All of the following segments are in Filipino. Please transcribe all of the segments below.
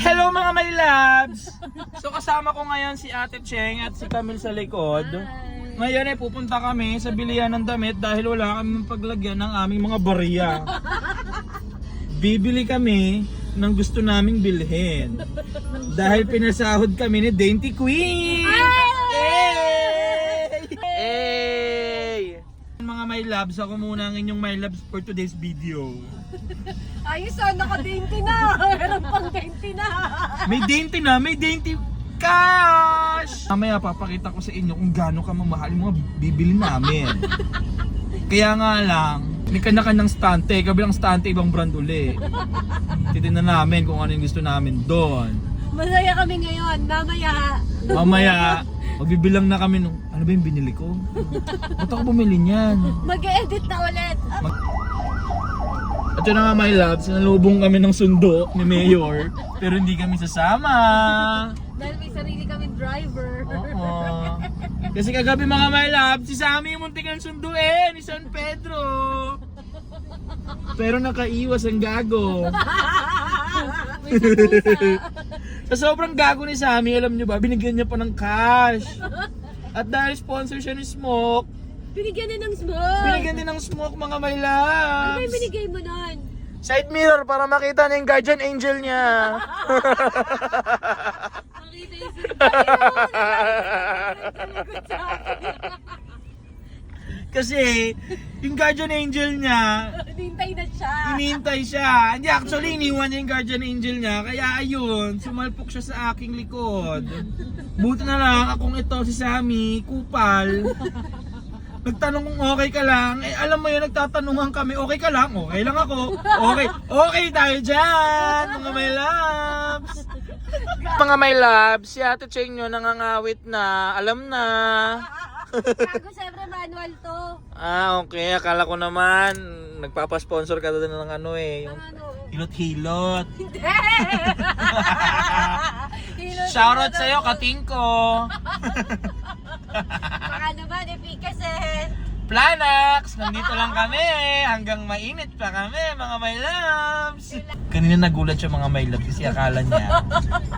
Hello mga my loves! So kasama ko ngayon si Ate Cheng at si Camille sa likod. Ngayon ay pupunta kami sa bilihan ng damit dahil wala kami paglagyan ng aming mga barya. Bibili kami ng gusto naming bilhin. Dahil pinasahod kami ni Dainty Queen! Loves, ako muna ang inyong my loves for today's video. Ayos ah, naka-dainty na. Meron pang dainty na. May dainty na, may dainty cash! Mamaya papakita ko sa inyo kung gaano ka mamahal yung mga bibili namin. Kaya nga lang, may kanya-kanyang stante, kabilang stante ibang brand uli. Titignan namin kung ano yung gusto namin doon. Masaya kami ngayon. Mamaya. Mamaya, magbibilang na kami nung, ano ba yung binili ko? Ba't ako bumili niyan? Mag-edit na ulit. At yun na nga my loves, nalubong kami ng sundo ni Mayor, pero hindi kami sasama. Dahil may sarili kami driver. Oo. Kasi kagabi mga my love, si Sammy yung muntik ng sunduin ni San Pedro. Pero nakaiwas ang gago. may sapusa. Sa sobrang gago ni Sammy, alam nyo ba, binigyan niya pa ng cash. At dahil sponsor siya ni Smoke, Binigyan na ng smoke. binigyan din ng Smoke mga my Ano loves. yung binigay mo nun? Side mirror para makita niya yung guardian angel niya. Makita yung sinabi Kasi, yung guardian angel niya, Hintay na siya. Hinihintay siya. Hindi, actually, iniwan niya yung guardian angel niya. Kaya ayun, sumalpok siya sa aking likod. Buti na lang, akong ito, si Sammy, kupal. Nagtanong kung okay ka lang. Eh, alam mo yun, nagtatanungan kami, okay ka lang? Okay lang ako. Okay, okay tayo dyan, mga my loves. Mga my loves, si Ate Cheng nyo nangangawit na. Alam na. Gago, siyempre manual to. Ah, okay. Akala ko naman, nagpapasponsor ka doon ng ano eh. Yung Ano? hilot-hilot. Hilo- Shoutout sa'yo, katingko. Baka naman, efficacy. Planax, nandito lang kami. Hanggang mainit pa kami, mga my loves. Kanina nagulat siya mga my loves kasi akala niya.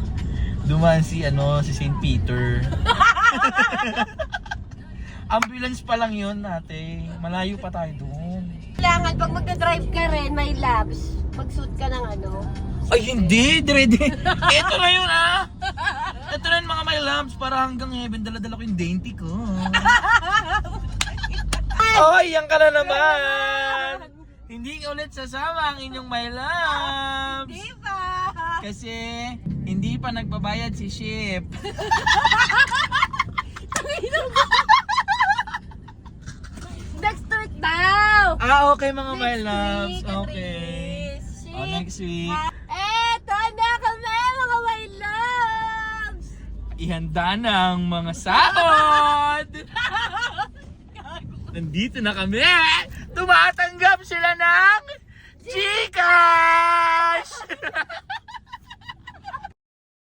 Dumaan si ano, si St. Peter. Ambulance pa lang yun, ate. Malayo pa tayo doon. Kailangan pag magdadrive ka rin, may labs. Mag-suit ka ng ano. Ay, hindi, direde. Ito na yun, ah. Ito na yun, mga my loves. Para hanggang heaven, dala-dala ko yung dainty ko. Oy, yan ka na naman. Hindi ka ulit sasama ang inyong my loves. Di ba? Kasi hindi pa nagbabayad si Ship. Next week daw! Ah, okay mga my Next loves. week, Okay. Andres. Oh, next week. Eto na kami, mga my loves! Ihanda na ang mga sahod. Nandito na kami. Tumatanggap sila ng Gcash!